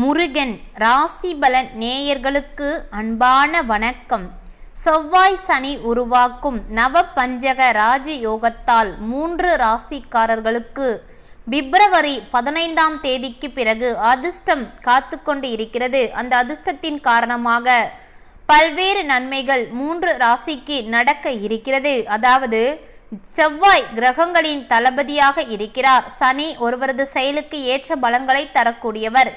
முருகன் ராசிபலன் நேயர்களுக்கு அன்பான வணக்கம். செவ்வாய் சனி உருவாக்கும் நவ பஞ்சக ராஜயோகத்தால் மூன்று ராசிக்காரர்களுக்கு பிப்ரவரி பதினைந்தாம் தேதிக்கு பிறகு அதிர்ஷ்டம் காத்து கொண்டு இருக்கிறது. அந்த அதிர்ஷ்டத்தின் காரணமாக பல்வேறு நன்மைகள் மூன்று ராசிக்கு நடக்க இருக்கிறது. அதாவது செவ்வாய் கிரகங்களின் தளபதியாக இருக்கிறார். சனி ஒருவரது செயலுக்கு ஏற்ற பலன்களை தரக்கூடியவர்.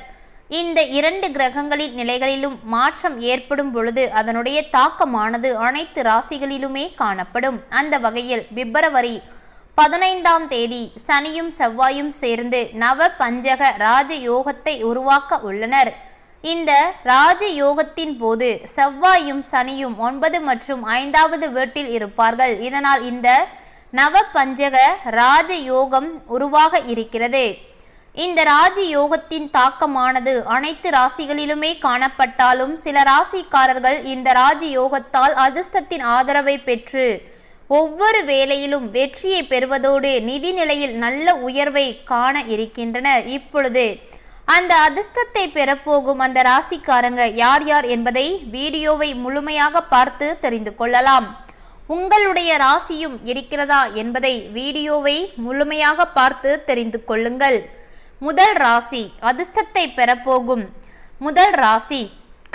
இந்த இரண்டு கிரகங்களின் நிலைகளிலும் மாற்றம் ஏற்படும் பொழுது அதனுடைய தாக்கமானது அனைத்து ராசிகளிலுமே காணப்படும். அந்த வகையில் பிப்ரவரி பதினைந்தாம் தேதி சனியும் செவ்வாயும் சேர்ந்து நவ பஞ்சக ராஜயோகத்தை உருவாக்க உள்ளனர். இந்த ராஜயோகத்தின் போது செவ்வாயும் சனியும் ஒன்பது மற்றும் ஐந்தாவது வீட்டில் இருப்பார்கள். இதனால் இந்த நவ பஞ்சக ராஜயோகம் உருவாக இருக்கிறது. இந்த ராஜி யோகத்தின் தாக்கமானது அனைத்து ராசிகளிலுமே காணப்பட்டாலும் சில ராசிக்காரர்கள் இந்த ராஜி யோகத்தால் அதிர்ஷ்டத்தின் ஆதரவை பெற்று ஒவ்வொரு வேலையிலும் வெற்றியை பெறுவதோடு நிதி நிலையில் நல்ல உயர்வை காண இருக்கின்றனர். இப்பொழுது அந்த அதிர்ஷ்டத்தை பெறப்போகும் அந்த ராசிக்காரங்க யார் யார் என்பதை வீடியோவை முழுமையாக பார்த்து தெரிந்து கொள்ளலாம். உங்களுடைய ராசியும் இருக்கிறதா என்பதை வீடியோவை முழுமையாக பார்த்து தெரிந்து கொள்ளுங்கள். முதல் ராசி அதிர்ஷ்டத்தை பெறப்போகும். முதல் ராசி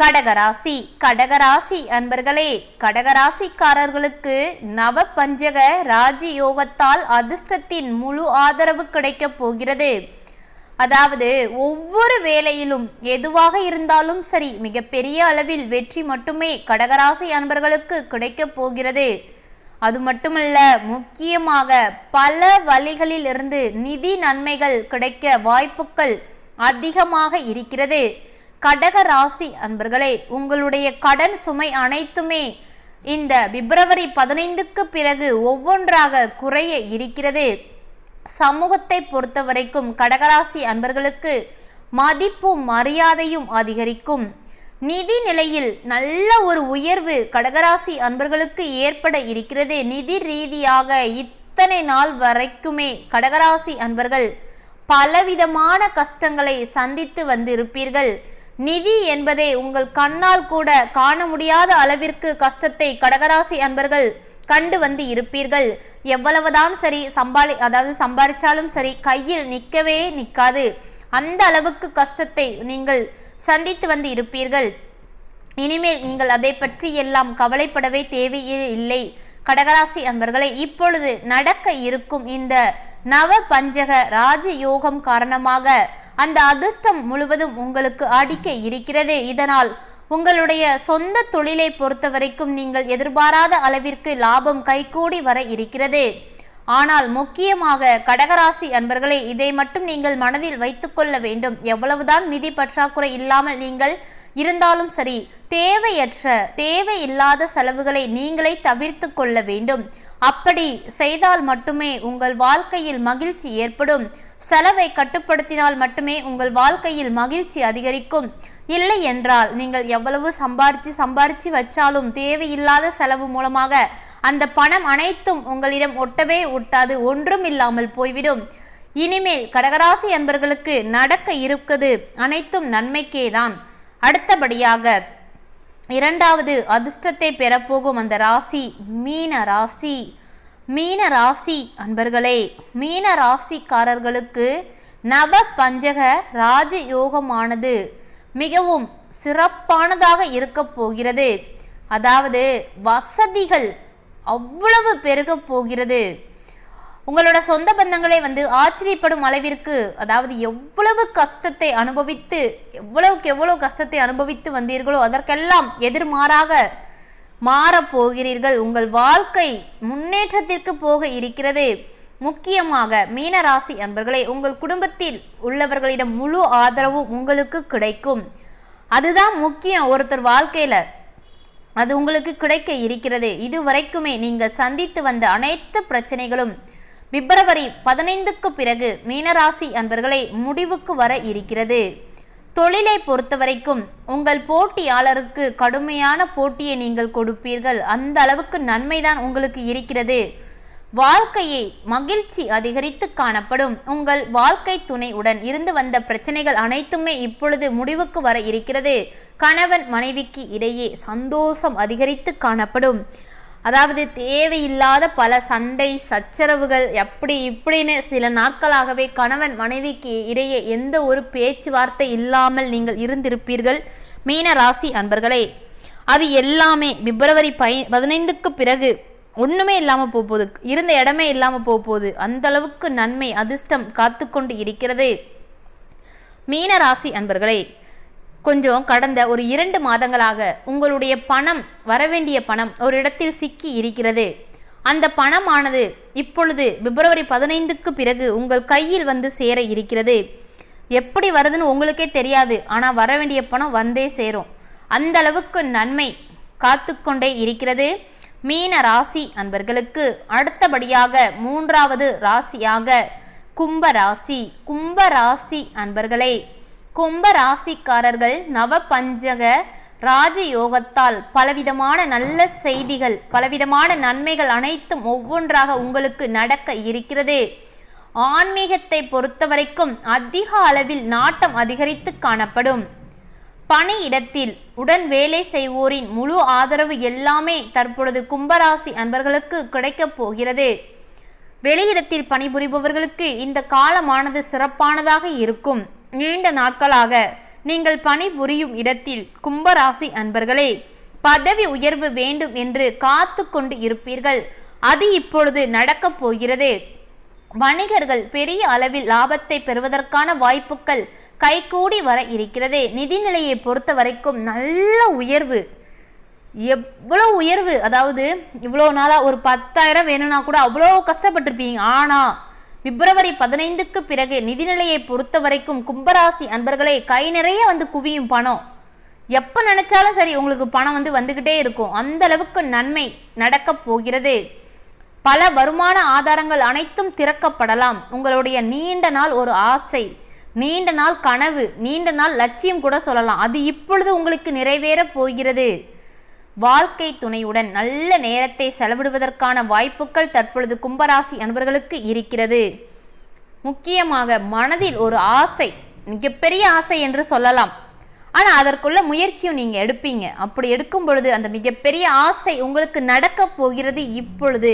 கடகராசி. கடகராசி அன்பர்களே கடகராசிக்காரர்களுக்கு நவ பஞ்சக ராஜயோகத்தால் அதிர்ஷ்டத்தின் முழு ஆதரவு கிடைக்கப் போகிறது. அதாவது ஒவ்வொரு வேலையிலும் எதுவாக இருந்தாலும் சரி மிகப்பெரிய அளவில் வெற்றி மட்டுமே கடகராசி அன்பர்களுக்கு கிடைக்கப் போகிறது. அது மட்டுமல்ல முக்கியமாக பல வழிகளில் இருந்து நிதி நன்மைகள் கிடைக்க வாய்ப்புகள் அதிகமாக இருக்கிறது. கடக ராசி அன்பர்களே உங்களுடைய கடன் சுமை அனைத்துமே இந்த பிப்ரவரி பதினைந்துக்கு பிறகு ஒவ்வொன்றாக குறைய இருக்கிறது. சமூகத்தை பொறுத்த வரைக்கும் கடகராசி அன்பர்களுக்கு மதிப்பும் மரியாதையும் அதிகரிக்கும். நிதி நிலையில் நல்ல ஒரு உயர்வு கடகராசி அன்பர்களுக்கு ஏற்பட இருக்கிறது. நிதி ரீதியாக இத்தனை நாள் வரைக்குமே கடகராசி அன்பர்கள் பலவிதமான கஷ்டங்களை சந்தித்து வந்திருப்பீர்கள். நிதி என்பதே உங்கள் கண்ணால் கூட காண முடியாத அளவிற்கு கஷ்டத்தை கடகராசி அன்பர்கள் கண்டு வந்து இருப்பீர்கள். எவ்வளவுதான் சரி சம்பாளி அதாவது சம்பாதிச்சாலும் சரி கையில் நிற்கவே நிற்காது அந்த அளவுக்கு கஷ்டத்தை நீங்கள் சந்தித்து வந்து இருப்பீர்கள். இனிமேல் நீங்கள் அதை பற்றி எல்லாம் கவலைப்படவே தேவையே இல்லை. கடகராசி அன்பர்களை இப்பொழுது நடக்க இருக்கும் இந்த நவ பஞ்சக ராஜயோகம் காரணமாக அந்த அதிர்ஷ்டம் முழுவதும் உங்களுக்கு அடிக்க இருக்கிறது. இதனால் உங்களுடைய சொந்த தொழிலை பொறுத்த வரைக்கும் நீங்கள் எதிர்பாராத அளவிற்கு லாபம் கைகூடி வர இருக்கிறது. ஆனால் முக்கியமாக கடகராசி அன்பர்களே இதை மட்டும் நீங்கள் மனதில் வைத்துக்கொள்ள வேண்டும். எவ்வளவுதான் நிதி பற்றாக்குறை இல்லாமல் நீங்கள் இருந்தாலும் சரி தேவையற்ற தேவையில்லாத செலவுகளை நீங்களே தவிர்த்து கொள்ள வேண்டும். அப்படி செய்தால் மட்டுமே உங்கள் வாழ்க்கையில் மகிழ்ச்சி ஏற்படும். செலவை கட்டுப்படுத்தினால் மட்டுமே உங்கள் வாழ்க்கையில் மகிழ்ச்சி அதிகரிக்கும். இல்லை என்றால் நீங்கள் எவ்வளவு சம்பாரிச்சு சம்பாரிச்சு வச்சாலும் தேவையில்லாத செலவு மூலமாக அந்த பணம் அனைத்தும் உங்களிடம் ஒட்டவே ஒட்டாது ஒன்றும் இல்லாமல் போய்விடும். இனிமேல் கடகராசி அன்பர்களுக்கு நடக்க இருக்குது அனைத்தும் நன்மைக்கேதான். அடுத்தபடியாக இரண்டாவது அதிர்ஷ்டத்தை பெறப்போகும் அந்த ராசி மீன ராசி. மீன ராசி அன்பர்களே மீன ராசிக்காரர்களுக்கு நவ பஞ்சக ராஜயோகமானது மிகவும் சிறப்பானதாக இருக்க போகிறது. அதாவது வசதிகள் அவ்வளவு பெருக போகிறது. உங்களோட சொந்த பந்தங்களே வந்து ஆச்சரியப்படும் அளவிற்கு அதாவது எவ்வளவு கஷ்டத்தை அனுபவித்து எவ்வளவுக்கு எவ்வளவு கஷ்டத்தை அனுபவித்து வந்தீர்களோ அதற்கெல்லாம் எதிர்மாறாக மாறப்போகிறீர்கள் உங்கள் வாழ்க்கை முன்னேற்றத்திற்கு போக இருக்கிறது. முக்கியமாக மீனராசி அன்பர்களே உங்கள் குடும்பத்தில் உள்ளவர்களிடம் முழு ஆதரவும் உங்களுக்கு கிடைக்கும். அதுதான் முக்கியம். ஒருத்தர் வாழ்க்கையில அது உங்களுக்கு கிடைக்க இருக்கிறது. இதுவரைக்குமே நீங்கள் சந்தித்து வந்த அனைத்து பிரச்சனைகளும் பிப்ரவரி பதினைந்துக்கு பிறகு மீனராசி அன்பர்களை முடிவுக்கு வர இருக்கிறது. தொழிலை பொறுத்தவரைக்கும் உங்கள் போட்டியாளருக்கு கடுமையான போட்டியை நீங்கள் கொடுப்பீர்கள். அந்த அளவுக்கு நன்மைதான் உங்களுக்கு இருக்கிறது. வாழ்க்கையை மகிழ்ச்சி அதிகரித்து காணப்படும். உங்கள் வாழ்க்கை துணையுடன் இருந்து வந்த பிரச்சனைகள் அனைத்துமே இப்பொழுது முடிவுக்கு வர இருக்கிறது. கணவன் மனைவிக்கு இடையே சந்தோஷம் அதிகரித்து காணப்படும். அதாவது தேவையில்லாத பல சண்டை சச்சரவுகள் எப்படி இப்படின்னு சில நாட்களாகவே கணவன் மனைவிக்கு இடையே எந்த ஒரு பேச்சுவார்த்தை இல்லாமல் நீங்கள் இருந்திருப்பீர்கள். மீன ராசி அன்பர்களே அது எல்லாமே பிப்ரவரி பை பதினைந்துக்கு பிறகு ஒன்றுமே இல்லாமல் போக போகுது இருந்த இடமே இல்லாமல் போக போகுது அந்தளவுக்கு நன்மை அதிர்ஷ்டம் காத்துக்கொண்டு இருக்கிறது. மீன ராசி அன்பர்களே கொஞ்சம் கடந்த ஒரு இரண்டு மாதங்களாக உங்களுடைய பணம் வரவேண்டிய பணம் ஒரு இடத்தில் சிக்கி இருக்கிறது. அந்த பணமானது இப்பொழுது பிப்ரவரி பதினைந்துக்கு பிறகு உங்கள் கையில் வந்து சேர இருக்கிறது. எப்படி வருதுன்னு உங்களுக்கே தெரியாது. ஆனால் வர வேண்டிய பணம் வந்தே சேரும். அந்த அளவுக்கு நன்மை காத்து கொண்டே இருக்கிறது. மீன ராசி அன்பர்களுக்கு அடுத்தபடியாக மூன்றாவது ராசியாக கும்ப ராசி. கும்ப ராசி அன்பர்களே கும்ப ராசிக்காரர்கள் நவ பஞ்சக ராஜயோகத்தால் பலவிதமான நல்ல செய்திகள் பலவிதமான நன்மைகள் அனைத்தும் ஒவ்வொன்றாக உங்களுக்கு நடக்க இருக்கிறது. ஆன்மீகத்தை பொறுத்தவரைக்கும் அதிக அளவில் நாட்டம் அதிகரித்து காணப்படும். பணியிடத்தில் உடன் வேலை செய்வோரின் முழு ஆதரவு எல்லாமே தற்பொழுது கும்பராசி அன்பர்களுக்கு கிடைக்கப் போகிறது. வெளியிடத்தில் பணிபுரிபவர்களுக்கு இந்த காலமானது சிறப்பானதாக இருக்கும். நீண்ட நாட்களாக நீங்கள் பணிபுரியும் இடத்தில் கும்பராசி அன்பர்களே பதவி உயர்வு வேண்டும் என்று காத்து கொண்டு இருப்பீர்கள். அது இப்பொழுது நடக்கப் போகிறது. வணிகர்கள் பெரிய அளவில் லாபத்தை பெறுவதற்கான வாய்ப்புகள் கைகூடி வர இருக்கிறது. நிதிநிலையை பொறுத்த வரைக்கும் நல்ல உயர்வு. எவ்வளோ உயர்வு? அதாவது இவ்வளோ நாளாக ஒரு பத்தாயிரம் வேணும்னா கூட அவ்வளோ கஷ்டப்பட்டிருப்பீங்க. ஆனால் பிப்ரவரி பதினைந்துக்கு பிறகு நிதிநிலையை பொறுத்த வரைக்கும் கும்பராசி அன்பர்களே கை நிறைய வந்து குவியும் பணம். எப்போ நினைச்சாலும் சரி உங்களுக்கு பணம் வந்து வந்துக்கிட்டே இருக்கும். அந்த அளவுக்கு நன்மை நடக்கப் போகிறது. பல வருமான ஆதாரங்கள் அனைத்தும் திறக்கப்படலாம். உங்களுடைய நீண்ட நாள் ஒரு ஆசை. நீண்ட நாள் கனவு நீண்ட நாள் லட்சியம் கூட சொல்லலாம். அது இப்பொழுது உங்களுக்கு நிறைவேற போகிறது. வாழ்க்கை துணையுடன் நல்ல நேரத்தை செலவிடுவதற்கான வாய்ப்புகள் தற்பொழுது கும்பராசி அன்பர்களுக்கு இருக்கிறது. முக்கியமாக மனதில் ஒரு ஆசை மிகப்பெரிய ஆசை என்று சொல்லலாம். ஆனால் அதற்குள்ள முயற்சியும் நீங்கள் எடுப்பீங்க. அப்படி எடுக்கும் பொழுது அந்த மிகப்பெரிய ஆசை உங்களுக்கு நடக்கப் போகிறது இப்பொழுது.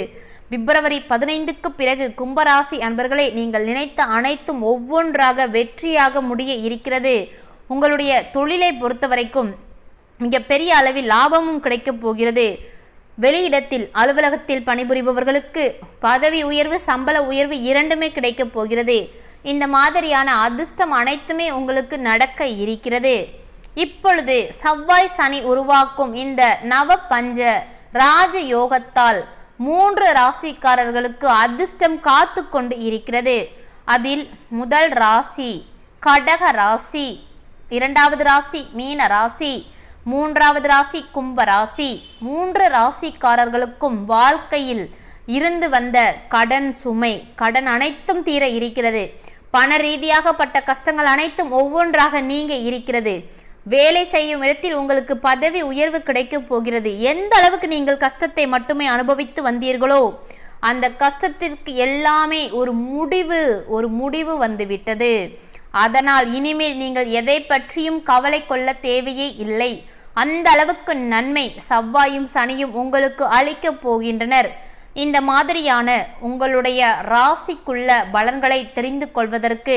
பிப்ரவரி பதினைந்துக்கு பிறகு கும்பராசி அன்பர்களே நீங்கள் நினைத்த அனைத்தும் ஒவ்வொன்றாக வெற்றியாக முடிய இருக்கிறது. உங்களுடைய தொழிலை பொறுத்தவரைக்கும் மிக பெரிய அளவில் லாபமும் கிடைக்கப் போகிறது. வெளியிடத்தில் அலுவலகத்தில் பணிபுரிபவர்களுக்கு பதவி உயர்வு சம்பள உயர்வு இரண்டுமே கிடைக்கப் போகிறது. இந்த மாதிரியான அதிர்ஷ்டம் அனைத்துமே உங்களுக்கு நடக்க இருக்கிறது. இப்பொழுது செவ்வாய் சனி உருவாக்கும் இந்த நவ பஞ்ச ராஜ யோகத்தால் மூன்று ராசிக்காரர்களுக்கு அதிர்ஷ்டம் காத்து கொண்டு இருக்கிறது. அதில் முதல் ராசி கடக ராசி இரண்டாவது ராசி மீன ராசி மூன்றாவது ராசி கும்ப ராசி. மூன்று ராசிக்காரர்களுக்கும் வாழ்க்கையில் இருந்து வந்த கடன் சுமை கடன் அனைத்தும் தீர இருக்கிறது. பண ரீதியாகப்பட்ட கஷ்டங்கள் அனைத்தும் ஒவ்வொன்றாக நீங்க இருக்கிறது. வேலை செய்யும் இடத்தில் உங்களுக்கு பதவி உயர்வு கிடைக்கப் போகிறது. எந்த அளவுக்கு நீங்கள் கஷ்டத்தை மட்டுமே அனுபவித்து வந்தீர்களோ அந்த கஷ்டத்திற்கு எல்லாமே ஒரு முடிவு ஒரு முடிவு வந்துவிட்டது. அதனால் இனிமேல் நீங்கள் எதை பற்றியும் கவலை கொள்ள தேவையே இல்லை. அந்த அளவுக்கு நன்மை செவ்வாயும் சனியும் உங்களுக்கு அளிக்கப் போகின்றனர். இந்த மாதிரியான உங்களுடைய ராசிக்குள்ள பலன்களை தெரிந்து கொள்வதற்கு